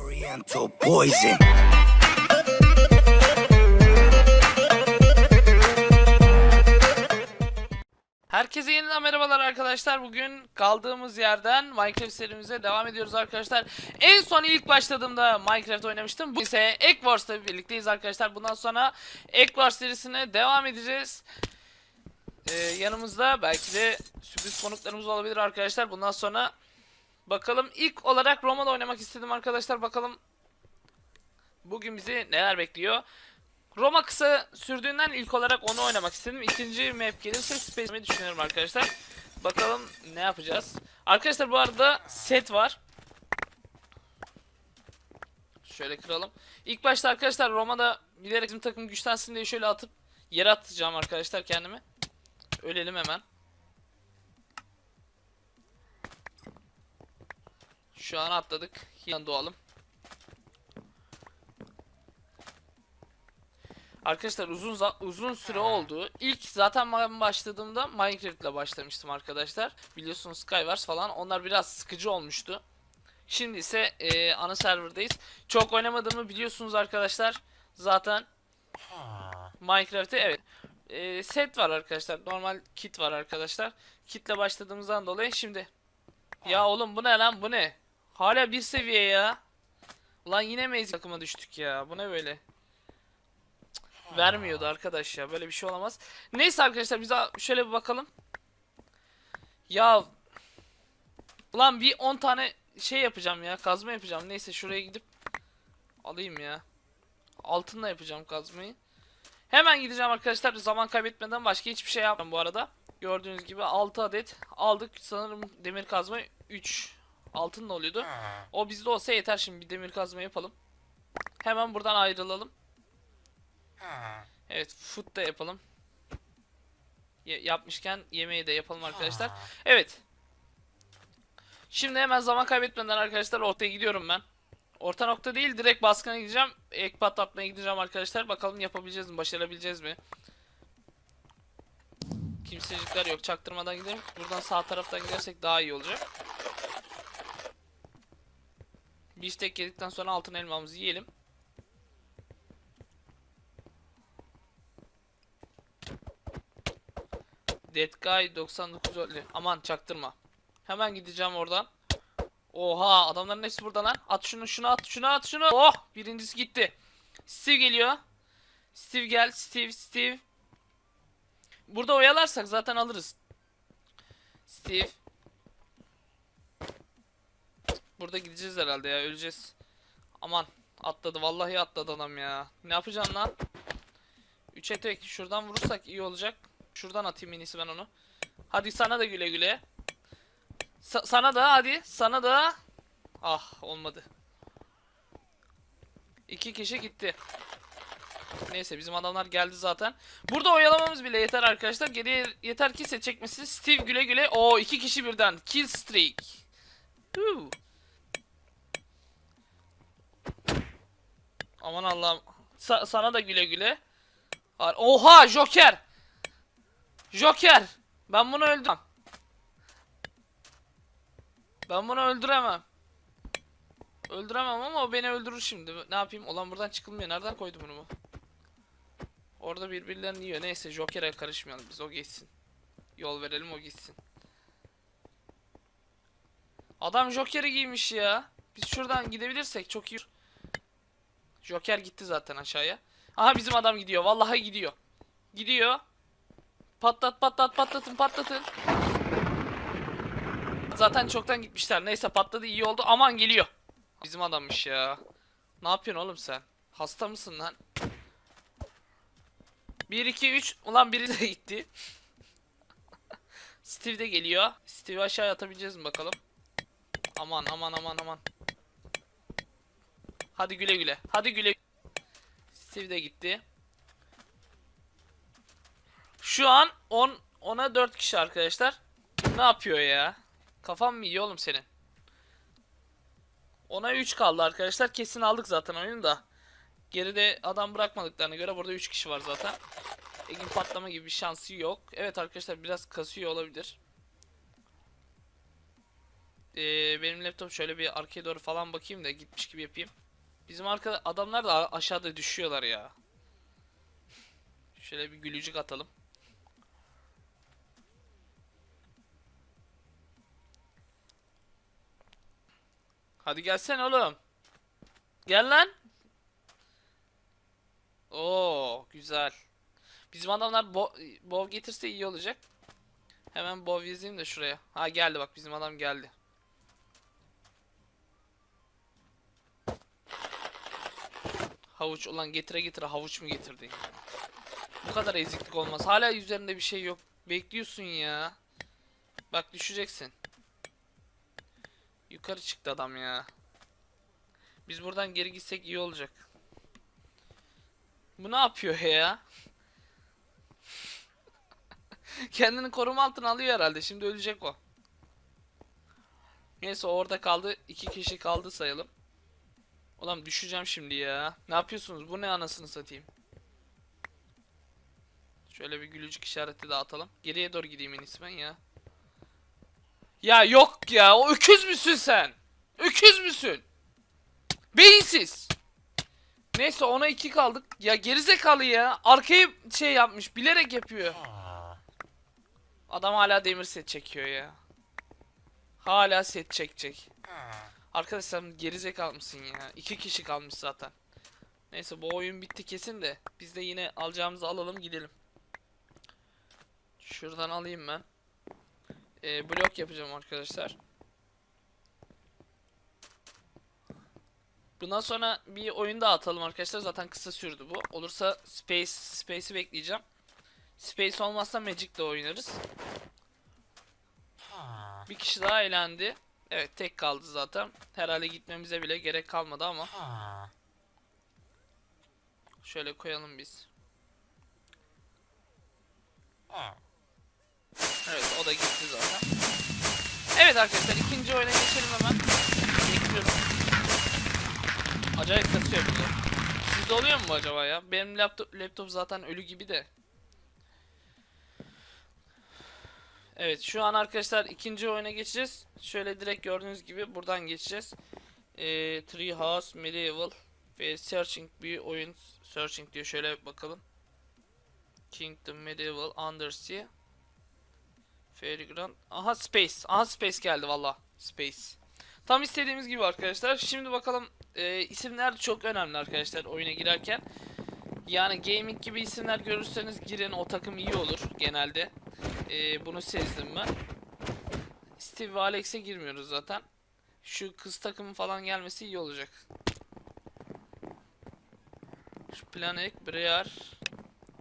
Oriental poison. Herkese yeniden merhabalar arkadaşlar. Bugün kaldığımız yerden Minecraft serimize devam ediyoruz arkadaşlar. En son ilk başladığımda Minecraft oynamıştım. Bu ise Egg Wars'la birlikteyiz arkadaşlar. Bundan sonra Egg Wars serisine devam edeceğiz. Ee, yanımızda belki de sürpriz konuklarımız olabilir arkadaşlar. Bundan sonra bakalım ilk olarak Roma'da oynamak istedim arkadaşlar. Bakalım bugün bizi neler bekliyor. Roma kısa sürdüğünden ilk olarak onu oynamak istedim. İkinci map gelirse Space'i düşünüyorum arkadaşlar. Bakalım ne yapacağız. Arkadaşlar bu arada set var. Şöyle kıralım. İlk başta arkadaşlar Roma'da bilerek bizim takım güçlensin diye şöyle atıp yere atacağım arkadaşlar kendimi. Ölelim hemen. Şu an atladık. Yan doğalım. Arkadaşlar uzun uzun süre oldu. İlk zaten ben başladığımda Minecraft ile başlamıştım arkadaşlar. Biliyorsunuz Skywars falan. Onlar biraz sıkıcı olmuştu. Şimdi ise e, ana serverdayız. Çok oynamadığımı biliyorsunuz arkadaşlar. Zaten Minecraft'te evet. E, set var arkadaşlar. Normal kit var arkadaşlar. Kitle başladığımızdan dolayı şimdi. Ya oğlum bu ne lan bu ne? Hala bir seviye ya. Ulan yine mi ezik takıma düştük ya? Bu ne böyle? vermiyordu arkadaş ya. Böyle bir şey olamaz. Neyse arkadaşlar biz şöyle bir bakalım. Ya Ulan bir 10 tane şey yapacağım ya. Kazma yapacağım. Neyse şuraya gidip alayım ya. Altınla yapacağım kazmayı. Hemen gideceğim arkadaşlar. Zaman kaybetmeden başka hiçbir şey yapmam bu arada. Gördüğünüz gibi 6 adet aldık. Sanırım demir kazma 3 altınla oluyordu. O bizde olsa yeter şimdi bir demir kazma yapalım. Hemen buradan ayrılalım. Evet, food da yapalım. Ye- yapmışken yemeği de yapalım arkadaşlar. Evet. Şimdi hemen zaman kaybetmeden arkadaşlar ortaya gidiyorum ben. Orta nokta değil, direkt baskına gideceğim. Ek patlatmaya gideceğim arkadaşlar. Bakalım yapabileceğiz mi, başarabileceğiz mi? Kimsecikler yok. Çaktırmadan gidelim. Buradan sağ taraftan gidersek daha iyi olacak. Beefsteak yedikten sonra altın elmamızı yiyelim. Dead Guy 99 öyle. Aman çaktırma. Hemen gideceğim oradan. Oha adamların hepsi burada lan. At şunu şunu at şunu at şunu. Oh birincisi gitti. Steve geliyor. Steve gel Steve Steve. Burada oyalarsak zaten alırız. Steve. Burada gideceğiz herhalde ya öleceğiz. Aman atladı vallahi atladı adam ya. Ne yapacaksın lan? 3'e tek şuradan vurursak iyi olacak. Şuradan atayım en iyisi ben onu. Hadi sana da güle güle. Sa- sana da hadi. Sana da. Ah olmadı. İki kişi gitti. Neyse bizim adamlar geldi zaten. Burada oyalamamız bile yeter arkadaşlar. Geriye yeter ki set çekmesi. Steve güle güle. Oo iki kişi birden. Kill streak. Huu. Aman Allah'ım. Sa- sana da güle güle. Oha Joker. Joker. Ben bunu öldüremem. Ben bunu öldüremem. Öldüremem ama o beni öldürür şimdi. Ne yapayım? Olan buradan çıkılmıyor. Nereden koydu bunu bu? Orada birbirlerini yiyor. Neyse Joker'e karışmayalım biz. O geçsin. Yol verelim o gitsin. Adam Joker'i giymiş ya. Biz şuradan gidebilirsek çok iyi. Joker gitti zaten aşağıya. Aha bizim adam gidiyor. Vallahi gidiyor. Gidiyor. Patlat patlat patlatın patlatın. Zaten çoktan gitmişler. Neyse patladı iyi oldu. Aman geliyor. Bizim adammış ya. Ne yapıyorsun oğlum sen? Hasta mısın lan? 1 2 3 ulan biri de gitti. Steve de geliyor. Steve'i aşağı atabileceğiz mi bakalım? Aman aman aman aman. Hadi güle güle. Hadi güle. Steve de gitti. Şu an 10 10'a 4 kişi arkadaşlar. Ne yapıyor ya? Kafam mı iyi oğlum senin? 10'a 3 kaldı arkadaşlar. Kesin aldık zaten oyunu da. Geride adam bırakmadıklarına göre burada 3 kişi var zaten. Egin patlama gibi bir şansı yok. Evet arkadaşlar biraz kasıyor olabilir. Ee, benim laptop şöyle bir arkaya doğru falan bakayım da gitmiş gibi yapayım. Bizim arka adamlar da aşağıda düşüyorlar ya. Şöyle bir gülücük atalım. Hadi gelsene oğlum. Gel lan. Oo güzel. Bizim adamlar bo bov getirse iyi olacak. Hemen bov yazayım da şuraya. Ha geldi bak bizim adam geldi. Havuç ulan getire getire havuç mu getirdin? Bu kadar eziklik olmaz. Hala üzerinde bir şey yok. Bekliyorsun ya. Bak düşeceksin. Yukarı çıktı adam ya. Biz buradan geri gitsek iyi olacak. Bu ne yapıyor ya? Kendini koruma altına alıyor herhalde. Şimdi ölecek o. Neyse orada kaldı. İki kişi kaldı sayalım. Ulan düşeceğim şimdi ya. Ne yapıyorsunuz? Bu ne anasını satayım. Şöyle bir gülücük işareti dağıtalım. Geriye doğru gideyim en iyisi ya. Ya yok ya. O öküz müsün sen? Öküz müsün? Beyinsiz. Neyse ona iki kaldık. Ya gerizekalı ya. Arkayı şey yapmış. Bilerek yapıyor. Adam hala demir set çekiyor ya. Hala set çekecek. Arkadaş sen gerizekalı mısın ya? İki kişi kalmış zaten. Neyse bu oyun bitti kesin de. Biz de yine alacağımızı alalım gidelim. Şuradan alayım ben. Ee, blok yapacağım arkadaşlar. Bundan sonra bir oyun daha atalım arkadaşlar. Zaten kısa sürdü bu. Olursa Space Space'i bekleyeceğim. Space olmazsa Magic'le oynarız. Bir kişi daha eğlendi. Evet tek kaldı zaten. Herhalde gitmemize bile gerek kalmadı ama. Şöyle koyalım biz. Evet o da gitti zaten. Evet arkadaşlar ikinci oyuna geçelim hemen. Bekliyorum. Acayip kasıyor burada. Sizde oluyor mu acaba ya? Benim laptop, laptop zaten ölü gibi de. Evet şu an arkadaşlar ikinci oyuna geçeceğiz. Şöyle direkt gördüğünüz gibi buradan geçeceğiz. Ee, Treehouse Medieval ve Searching bir oyun. Searching diyor şöyle bakalım. Kingdom Medieval Undersea. Fairyground. Aha Space. Aha Space geldi valla. Space. Tam istediğimiz gibi arkadaşlar. Şimdi bakalım e, isimler çok önemli arkadaşlar oyuna girerken. Yani gaming gibi isimler görürseniz girin o takım iyi olur genelde. E, bunu sezdim ben. Steve ve Alex'e girmiyoruz zaten. Şu kız takımı falan gelmesi iyi olacak. Şu Planek, Briar.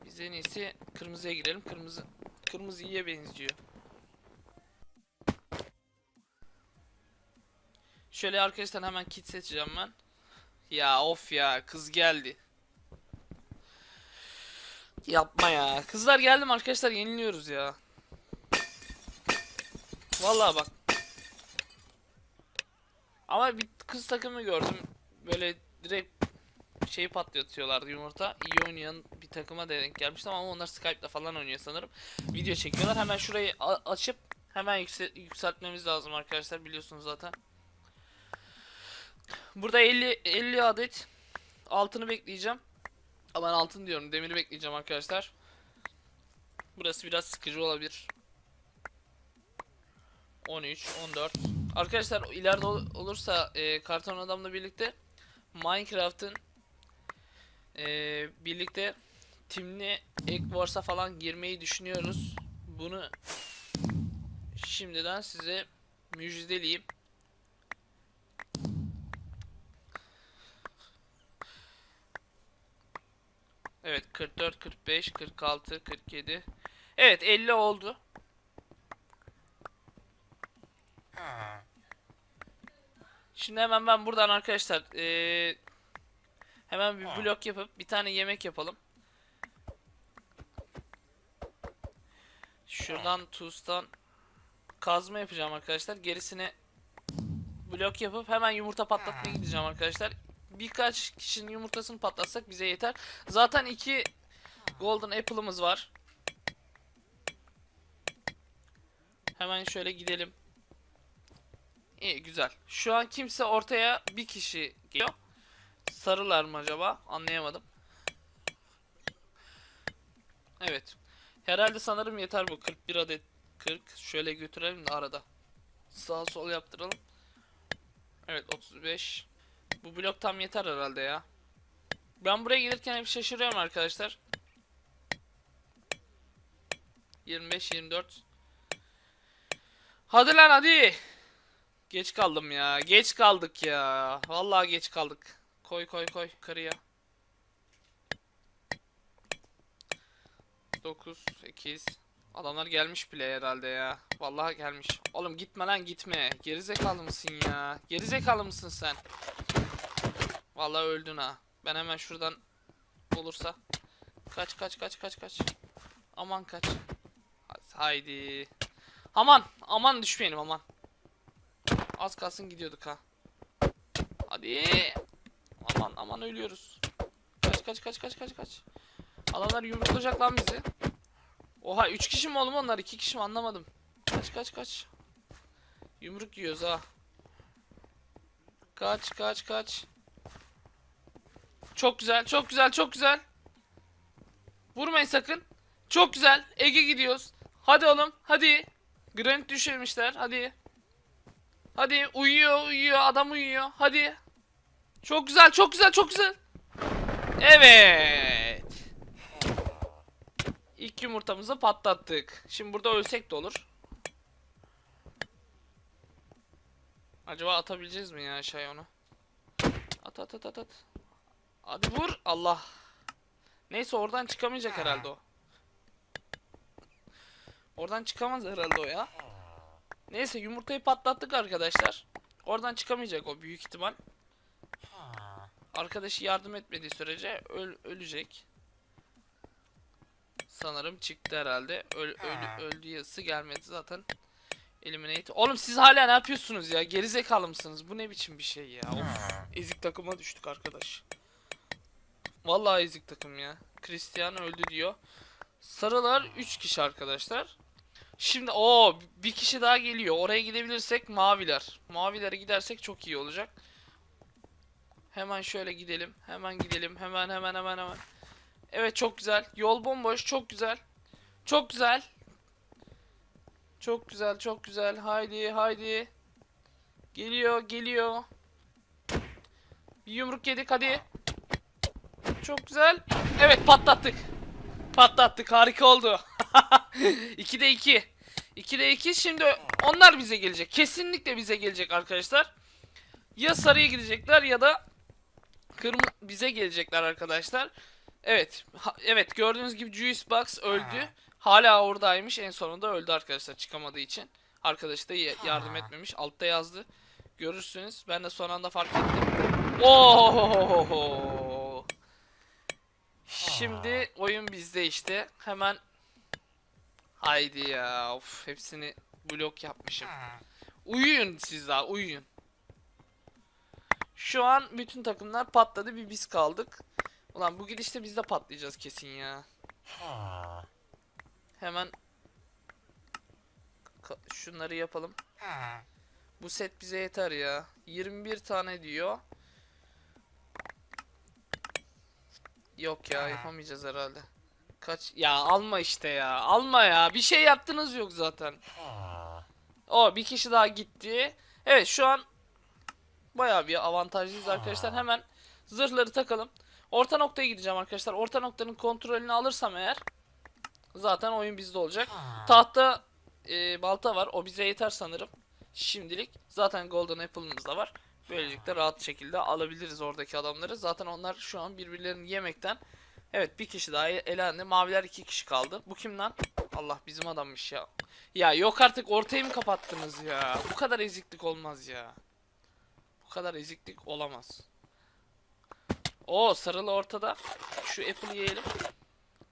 Biz en iyisi kırmızıya girelim. Kırmızı kırmızı iyiye benziyor. Şöyle arkadaşlar hemen kit seçeceğim ben. Ya of ya kız geldi. Yapma ya. Kızlar geldim arkadaşlar yeniliyoruz ya. Vallahi bak. Ama bir kız takımı gördüm. Böyle direkt şey patlatıyorlardı yumurta. İyi oynayan bir takıma denk gelmiştim ama onlar Skype'da falan oynuyor sanırım. Video çekiyorlar. Hemen şurayı açıp hemen yüksel- yükseltmemiz lazım arkadaşlar biliyorsunuz zaten. Burada 50 50 adet altını bekleyeceğim. Aman altın diyorum. Demiri bekleyeceğim arkadaşlar. Burası biraz sıkıcı olabilir. 13, 14. Arkadaşlar ileride ol- olursa e, karton adamla birlikte Minecraft'ın e, birlikte timli Egg Wars'a falan girmeyi düşünüyoruz. Bunu şimdiden size müjdeleyeyim. Evet 44, 45, 46, 47. Evet 50 oldu. Şimdi hemen ben buradan arkadaşlar eee, hemen bir blok yapıp bir tane yemek yapalım. Şuradan tuzdan kazma yapacağım arkadaşlar. Gerisini blok yapıp hemen yumurta patlatmaya gideceğim arkadaşlar. Birkaç kişinin yumurtasını patlatsak bize yeter. Zaten iki golden apple'ımız var. Hemen şöyle gidelim. İyi güzel. Şu an kimse ortaya bir kişi geliyor. Sarılar mı acaba? Anlayamadım. Evet. Herhalde sanırım yeter bu. 41 adet 40. Şöyle götürelim de arada. Sağ sol yaptıralım. Evet 35. Bu blok tam yeter herhalde ya. Ben buraya gelirken hep şaşırıyorum arkadaşlar. 25 24. Hadi lan hadi. Geç kaldım ya. Geç kaldık ya. Vallahi geç kaldık. Koy koy koy karıya. 9 8 Adamlar gelmiş bile herhalde ya. Vallahi gelmiş. Oğlum gitme lan gitme. Gerizekalı mısın ya? Gerizekalı mısın sen? Vallahi öldün ha. Ben hemen şuradan olursa kaç kaç kaç kaç kaç. Aman kaç. Haydi. Aman aman düşmeyelim aman. Az kalsın gidiyorduk ha. Hadi. Aman aman ölüyoruz. Kaç kaç kaç kaç kaç kaç. Adamlar yumruklayacak lan bizi. Oha 3 kişi mi oğlum onlar 2 kişi mi anlamadım. Kaç kaç kaç. Yumruk yiyoruz ha. Kaç kaç kaç. Çok güzel çok güzel çok güzel. Vurmayın sakın. Çok güzel. Ege gidiyoruz. Hadi oğlum hadi. Granit düşürmüşler hadi. Hadi uyuyor uyuyor adam uyuyor hadi. Çok güzel çok güzel çok güzel. Evet. İlk yumurtamızı patlattık. Şimdi burada ölsek de olur. Acaba atabileceğiz mi ya aşağıya onu? At at at at at. Hadi vur. Allah. Neyse oradan çıkamayacak herhalde o. Oradan çıkamaz herhalde o ya. Neyse yumurtayı patlattık arkadaşlar. Oradan çıkamayacak o büyük ihtimal. Arkadaşı yardım etmediği sürece öl- ölecek. Sanırım çıktı herhalde. Öl ölü öldü yazısı gelmedi zaten. Eliminate. Oğlum siz hala ne yapıyorsunuz ya? Gerizekalı mısınız? Bu ne biçim bir şey ya? Of. Ezik takıma düştük arkadaş. Vallahi ezik takım ya. Cristiano öldü diyor. Sarılar 3 kişi arkadaşlar. Şimdi o bir kişi daha geliyor. Oraya gidebilirsek maviler. Mavilere gidersek çok iyi olacak. Hemen şöyle gidelim. Hemen gidelim. Hemen hemen hemen hemen. Evet çok güzel. Yol bomboş. Çok güzel. Çok güzel. Çok güzel. Çok güzel. Haydi haydi. Geliyor geliyor. Bir yumruk yedik hadi. Çok güzel. Evet patlattık. Patlattık. Harika oldu. 2'de 2. 2'de 2. Şimdi onlar bize gelecek. Kesinlikle bize gelecek arkadaşlar. Ya sarıya gidecekler ya da kırmızı bize gelecekler arkadaşlar. Evet. ha- evet gördüğünüz gibi Juice Box öldü. Hala oradaymış. En sonunda öldü arkadaşlar çıkamadığı için. Arkadaşı da ya- yardım etmemiş. Altta yazdı. Görürsünüz. Ben de son anda fark ettim. Oo! Şimdi oyun bizde işte. Hemen Haydi ya. Of hepsini blok yapmışım. Uyuyun siz daha uyuyun. Şu an bütün takımlar patladı bir biz kaldık. Ulan bu gidişte biz de patlayacağız kesin ya. Hemen şunları yapalım. Bu set bize yeter ya. 21 tane diyor. Yok ya yapamayacağız herhalde. Kaç ya alma işte ya. Alma ya. Bir şey yaptınız yok zaten. O bir kişi daha gitti. Evet şu an bayağı bir avantajlıyız arkadaşlar. Hemen zırhları takalım. Orta noktaya gideceğim arkadaşlar. Orta noktanın kontrolünü alırsam eğer zaten oyun bizde olacak. Tahta e, balta var. O bize yeter sanırım. Şimdilik. Zaten Golden Apple'ımız da var. Böylelikle rahat şekilde alabiliriz oradaki adamları. Zaten onlar şu an birbirlerini yemekten. Evet bir kişi daha elendi. Maviler iki kişi kaldı. Bu kim lan? Allah bizim adammış ya. Ya yok artık ortayı mı kapattınız ya? Bu kadar eziklik olmaz ya. Bu kadar eziklik olamaz. O sarılı ortada. Şu Apple'ı yiyelim.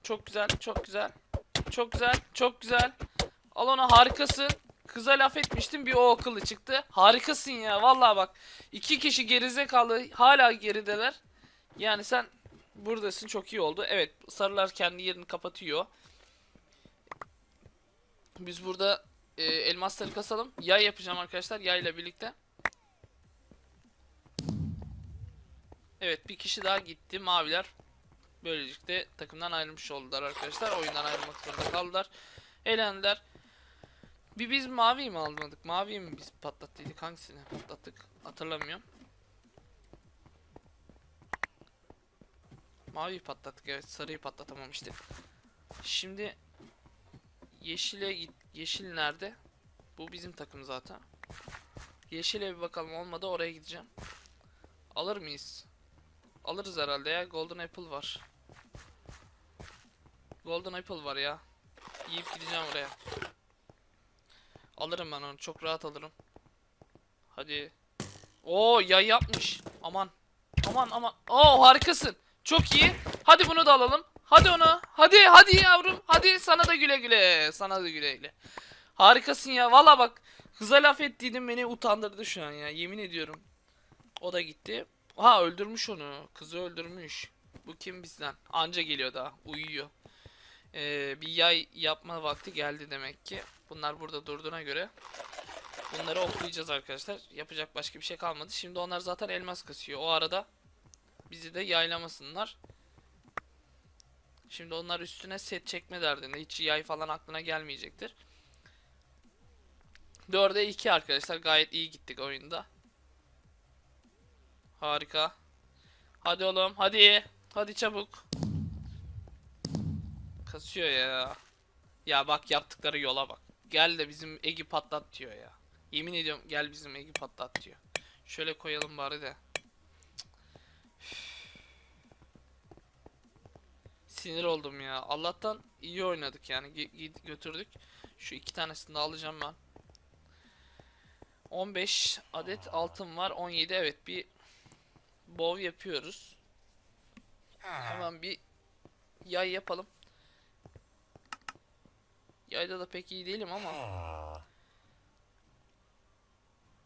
Çok güzel, çok güzel. Çok güzel, çok güzel. Al onu harikasın. Kıza laf etmiştim bir o akıllı çıktı. Harikasın ya vallahi bak. iki kişi gerizekalı hala gerideler. Yani sen buradasın çok iyi oldu. Evet sarılar kendi yerini kapatıyor. Biz burada e, elmasları kasalım. Yay yapacağım arkadaşlar yayla birlikte. Evet bir kişi daha gitti maviler. Böylelikle takımdan ayrılmış oldular arkadaşlar. Oyundan ayrılmak zorunda kaldılar. Eğlendiler. Bir biz mavi mi almadık? Mavi mi biz patlattıydık? Hangisini patlattık? Hatırlamıyorum. Mavi patlattık evet. Sarıyı patlatamamıştık. Şimdi yeşile git. Yeşil nerede? Bu bizim takım zaten. Yeşile bir bakalım olmadı oraya gideceğim. Alır mıyız? Alırız herhalde ya. Golden Apple var. Golden Apple var ya. Yiyip gideceğim oraya. Alırım ben onu. Çok rahat alırım. Hadi. Oo yay yapmış. Aman. Aman aman. Oo harikasın. Çok iyi. Hadi bunu da alalım. Hadi onu. Hadi hadi yavrum. Hadi sana da güle güle. Sana da güle güle. Harikasın ya. Valla bak. Hıza laf ettiydim beni utandırdı şu an ya. Yemin ediyorum. O da gitti. Ha öldürmüş onu. Kızı öldürmüş. Bu kim bizden? Anca geliyor daha. Uyuyor. Ee, bir yay yapma vakti geldi demek ki. Bunlar burada durduğuna göre. Bunları oklayacağız arkadaşlar. Yapacak başka bir şey kalmadı. Şimdi onlar zaten elmas kasıyor. O arada bizi de yaylamasınlar. Şimdi onlar üstüne set çekme derdinde. Hiç yay falan aklına gelmeyecektir. 4'e 2 arkadaşlar. Gayet iyi gittik oyunda. Harika. Hadi oğlum hadi. Hadi çabuk. Kasıyor ya. Ya bak yaptıkları yola bak. Gel de bizim Egi patlat diyor ya. Yemin ediyorum gel bizim Egi patlat diyor. Şöyle koyalım bari de. Sinir oldum ya. Allah'tan iyi oynadık yani. Gi- götürdük. Şu iki tanesini de alacağım ben. 15 adet altın var. 17 evet bir bow yapıyoruz. Hemen bir yay yapalım. Yayda da pek iyi değilim ama.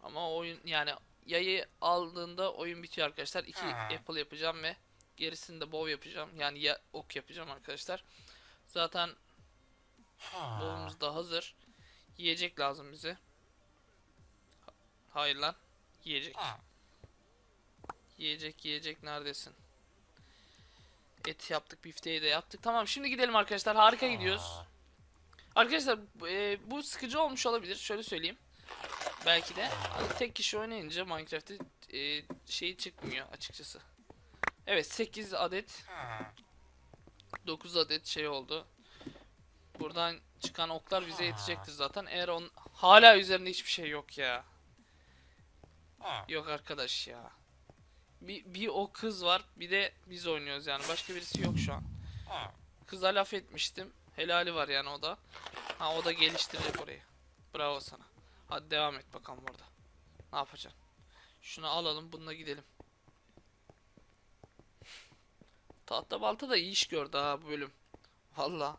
Ama oyun yani yayı aldığında oyun bitiyor arkadaşlar. İki apple yapacağım ve gerisini de bow yapacağım. Yani ya ok yapacağım arkadaşlar. Zaten bow'umuz da hazır. Yiyecek lazım bize. Ha- Hayır lan. Yiyecek. Yiyecek yiyecek neredesin? Et yaptık, bifteyi de yaptık. Tamam şimdi gidelim arkadaşlar. Harika gidiyoruz. Arkadaşlar e, bu sıkıcı olmuş olabilir. Şöyle söyleyeyim. Belki de hani tek kişi oynayınca Minecraft'te e, şeyi çıkmıyor açıkçası. Evet 8 adet 9 adet şey oldu. Buradan çıkan oklar bize yetecektir zaten. Eğer on hala üzerinde hiçbir şey yok ya. Yok arkadaş ya. Bir, bir o kız var bir de biz oynuyoruz yani başka birisi yok şu an. Kıza laf etmiştim. Helali var yani o da. Ha o da geliştirecek orayı. Bravo sana. Hadi devam et bakalım orada. Ne yapacaksın? Şunu alalım bununla gidelim. Tahta balta da iyi iş gördü ha bu bölüm. Valla.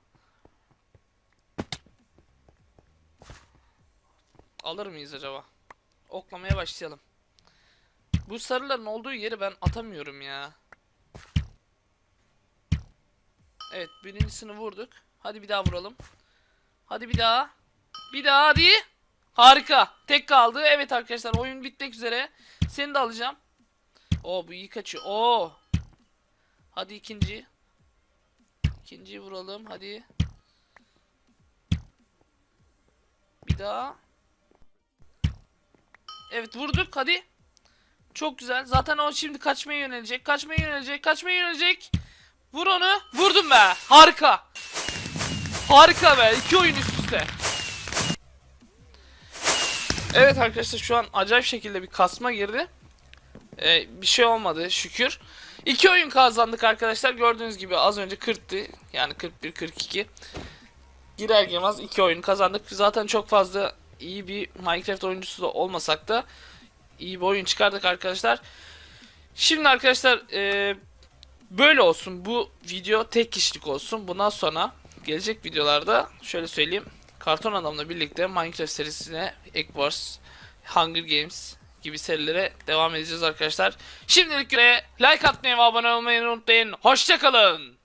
Alır mıyız acaba? Oklamaya başlayalım. Bu sarıların olduğu yeri ben atamıyorum ya. Evet birincisini vurduk. Hadi bir daha vuralım. Hadi bir daha. Bir daha hadi. Harika. Tek kaldı. Evet arkadaşlar oyun bitmek üzere. Seni de alacağım. Oo bu iyi kaçıyor. Oo. Hadi ikinci. İkinciyi vuralım. Hadi. Bir daha. Evet vurduk. Hadi. Çok güzel. Zaten o şimdi kaçmaya yönelecek. Kaçmaya yönelecek. Kaçmaya yönelecek. Vur onu. Vurdum be. Harika. Harika be. İki oyun üst üste. Evet arkadaşlar şu an acayip şekilde bir kasma girdi. Ee, bir şey olmadı şükür. İki oyun kazandık arkadaşlar. Gördüğünüz gibi az önce 40'tı. Yani 41-42. Girer girmez iki oyun kazandık. Zaten çok fazla iyi bir Minecraft oyuncusu da olmasak da iyi bir oyun çıkardık arkadaşlar. Şimdi arkadaşlar e, böyle olsun. Bu video tek kişilik olsun. Bundan sonra gelecek videolarda şöyle söyleyeyim. Karton Adam'la birlikte Minecraft serisine Egg Wars, Hunger Games gibi serilere devam edeceğiz arkadaşlar. Şimdilik göre like atmayı ve abone olmayı unutmayın. Hoşçakalın.